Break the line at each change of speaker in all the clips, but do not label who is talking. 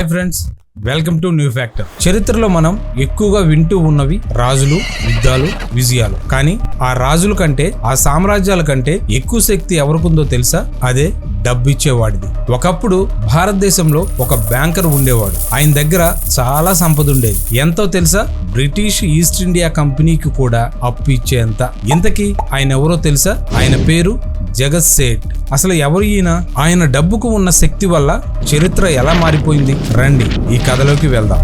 hi friends welcome to new factor చరిత్రలో మనం ఎక్కువగా వింటూ ఉన్నవి రాజులు యుద్ధాలు విజయాలు కానీ ఆ రాజుల కంటే ఆ సామ్రాజ్యాల కంటే ఎక్కువ శక్తి ఎవరికుందో తెలుసా అదే డబ్బిచ్చేవాడిది ఒకప్పుడు భారతదేశంలో ఒక బ్యాంకర్ ఉండేవాడు ఆయన దగ్గర చాలా సంపద ఉండేది ఎంతో తెలుసా బ్రిటిష్ ఈస్ట్ ఇండియా కంపెనీకి కూడా అప్పు ఇచ్చేంత ఇంతకీ ఆయన ఎవరో తెలుసా ఆయన పేరు జగత్ సేట్ అసలు ఎవరు ఈయన ఆయన డబ్బుకు ఉన్న శక్తి వల్ల చరిత్ర ఎలా మారిపోయింది రండి ఈ కథలోకి వెళ్దాం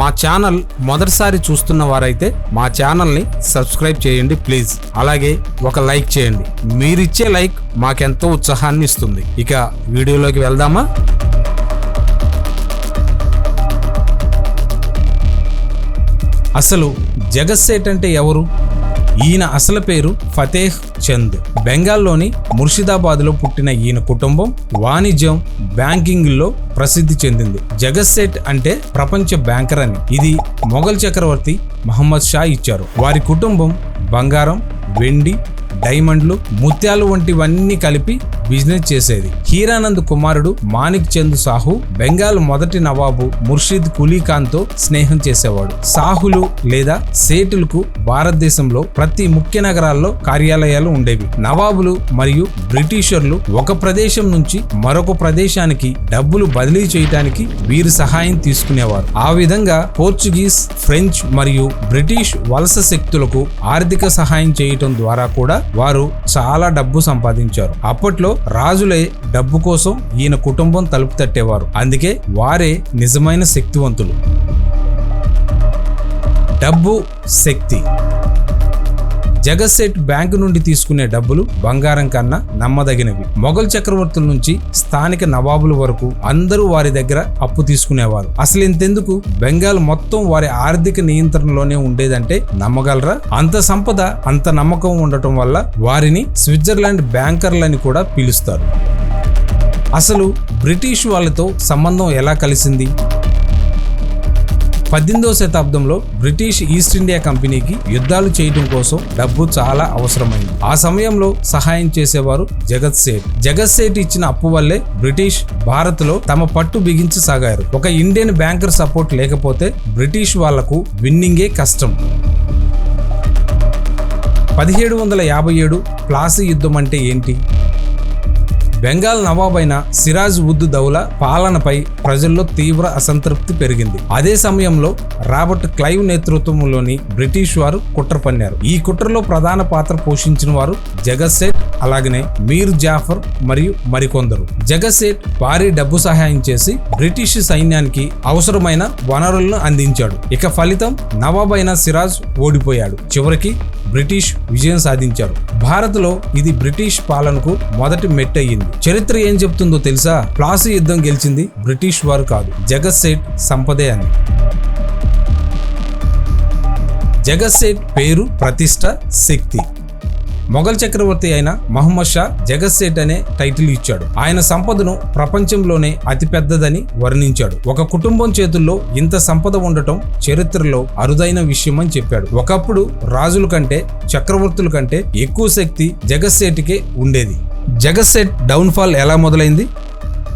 మా ఛానల్ మొదటిసారి చూస్తున్న వారైతే మా ఛానల్ని సబ్స్క్రైబ్ చేయండి ప్లీజ్ అలాగే ఒక లైక్ చేయండి మీరిచ్చే లైక్ మాకెంతో ఉత్సాహాన్ని ఇస్తుంది ఇక వీడియోలోకి వెళ్దామా అసలు సేట్ అంటే ఎవరు ఈయన అసలు పేరు ఫతేహ్ చంద్ బెంగాల్లోని ముర్షిదాబాద్లో పుట్టిన ఈయన కుటుంబం వాణిజ్యం బ్యాంకింగ్లో ప్రసిద్ధి చెందింది జగత్ అంటే ప్రపంచ బ్యాంకర్ అని ఇది మొఘల్ చక్రవర్తి మహమ్మద్ షా ఇచ్చారు వారి కుటుంబం బంగారం వెండి డైమండ్లు ముత్యాలు వంటివన్నీ కలిపి బిజినెస్ చేసేది హీరానంద్ కుమారుడు మాణిక్ చంద్ సాహు బెంగాల్ మొదటి నవాబు ముర్షిద్ కులీఖాన్ తో స్నేహం చేసేవాడు సాహులు లేదా సేటులకు భారతదేశంలో ప్రతి ముఖ్య నగరాల్లో కార్యాలయాలు ఉండేవి నవాబులు మరియు బ్రిటిషర్లు ఒక ప్రదేశం నుంచి మరొక ప్రదేశానికి డబ్బులు బదిలీ చేయటానికి వీరి సహాయం తీసుకునేవారు ఆ విధంగా పోర్చుగీస్ ఫ్రెంచ్ మరియు బ్రిటిష్ వలస శక్తులకు ఆర్థిక సహాయం చేయటం ద్వారా కూడా వారు చాలా డబ్బు సంపాదించారు అప్పట్లో రాజులే డబ్బు కోసం ఈయన కుటుంబం తలుపు తట్టేవారు అందుకే వారే నిజమైన శక్తివంతులు డబ్బు శక్తి జగత్సెట్ బ్యాంకు నుండి తీసుకునే డబ్బులు బంగారం కన్నా నమ్మదగినవి మొఘల్ చక్రవర్తుల నుంచి స్థానిక నవాబుల వరకు అందరూ వారి దగ్గర అప్పు తీసుకునేవారు అసలు ఇంతెందుకు బెంగాల్ మొత్తం వారి ఆర్థిక నియంత్రణలోనే ఉండేదంటే నమ్మగలరా అంత సంపద అంత నమ్మకం ఉండటం వల్ల వారిని స్విట్జర్లాండ్ బ్యాంకర్లని కూడా పిలుస్తారు అసలు బ్రిటిష్ వాళ్ళతో సంబంధం ఎలా కలిసింది పద్దెనిమిదవ శతాబ్దంలో బ్రిటిష్ ఈస్ట్ ఇండియా కంపెనీకి యుద్ధాలు చేయడం కోసం డబ్బు చాలా అవసరమైంది ఆ సమయంలో సహాయం చేసేవారు జగత్ సేట్ జగత్ సేట్ ఇచ్చిన అప్పు వల్లే బ్రిటిష్ భారత్ లో తమ పట్టు బిగించసాగారు ఒక ఇండియన్ బ్యాంకర్ సపోర్ట్ లేకపోతే బ్రిటిష్ వాళ్లకు విన్నింగే కష్టం పదిహేడు వందల యాభై ఏడు ప్లాసీ యుద్ధం అంటే ఏంటి బెంగాల్ నవాబ్ అయిన సిరాజ్ ఉద్ దౌల పాలనపై ప్రజల్లో తీవ్ర అసంతృప్తి పెరిగింది అదే సమయంలో రాబర్ట్ క్లైవ్ నేతృత్వంలోని బ్రిటిష్ వారు కుట్ర పన్నారు ఈ కుట్రలో ప్రధాన పాత్ర పోషించిన వారు జగత్ అలాగనే మీర్ జాఫర్ మరియు మరికొందరు జగత్ భారీ డబ్బు సహాయం చేసి బ్రిటిష్ సైన్యానికి అవసరమైన వనరులను అందించాడు ఇక ఫలితం నవాబ్ అయిన సిరాజ్ ఓడిపోయాడు చివరికి బ్రిటిష్ విజయం సాధించారు భారత్లో ఇది బ్రిటిష్ పాలనకు మొదటి మెట్టయింది చరిత్ర ఏం చెప్తుందో తెలుసా ప్లాసీ యుద్ధం గెలిచింది బ్రిటిష్ వారు కాదు జగత్ సేట్ సంపదే అని జగత్ సేట్ పేరు ప్రతిష్ట శక్తి మొఘల్ చక్రవర్తి అయిన మహమ్మద్ షా జగత్ సేట్ అనే టైటిల్ ఇచ్చాడు ఆయన సంపదను ప్రపంచంలోనే అతిపెద్దదని వర్ణించాడు ఒక కుటుంబం చేతుల్లో ఇంత సంపద ఉండటం చరిత్రలో అరుదైన విషయం అని చెప్పాడు ఒకప్పుడు రాజుల కంటే చక్రవర్తుల కంటే ఎక్కువ శక్తి జగత్ సేట్కే ఉండేది జగత్సెట్ డౌన్ఫాల్ ఎలా మొదలైంది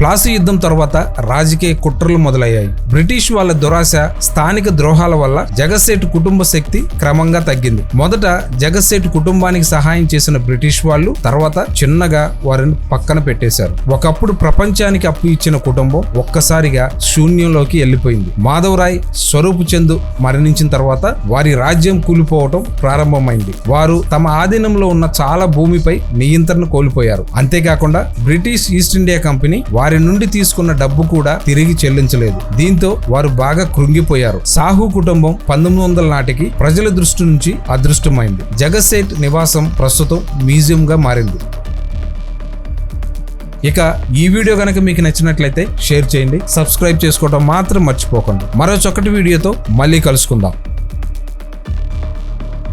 ప్లాసీ యుద్ధం తర్వాత రాజకీయ కుట్రలు మొదలయ్యాయి బ్రిటిష్ వాళ్ళ దురాశ స్థానిక ద్రోహాల వల్ల జగసేటు కుటుంబ శక్తి క్రమంగా తగ్గింది మొదట జగసేటు కుటుంబానికి సహాయం చేసిన బ్రిటిష్ వాళ్ళు తర్వాత చిన్నగా వారిని పక్కన పెట్టేశారు ఒకప్పుడు ప్రపంచానికి అప్పు ఇచ్చిన కుటుంబం ఒక్కసారిగా శూన్యంలోకి వెళ్ళిపోయింది మాధవరాయ్ స్వరూప్ మరణించిన తర్వాత వారి రాజ్యం కూలిపోవటం ప్రారంభమైంది వారు తమ ఆధీనంలో ఉన్న చాలా భూమిపై నియంత్రణ కోల్పోయారు అంతేకాకుండా బ్రిటిష్ ఈస్ట్ ఇండియా కంపెనీ వారి వారి నుండి తీసుకున్న డబ్బు కూడా తిరిగి చెల్లించలేదు దీంతో వారు బాగా కృంగిపోయారు సాహు కుటుంబం పంతొమ్మిది వందల నాటికి ప్రజల దృష్టి నుంచి అదృష్టమైంది జగసేట్ నివాసం ప్రస్తుతం మ్యూజియంగా మారింది ఇక ఈ వీడియో కనుక మీకు నచ్చినట్లయితే షేర్ చేయండి సబ్స్క్రైబ్ చేసుకోవడం మాత్రం మర్చిపోకండి మరో చక్కటి వీడియోతో మళ్ళీ కలుసుకుందాం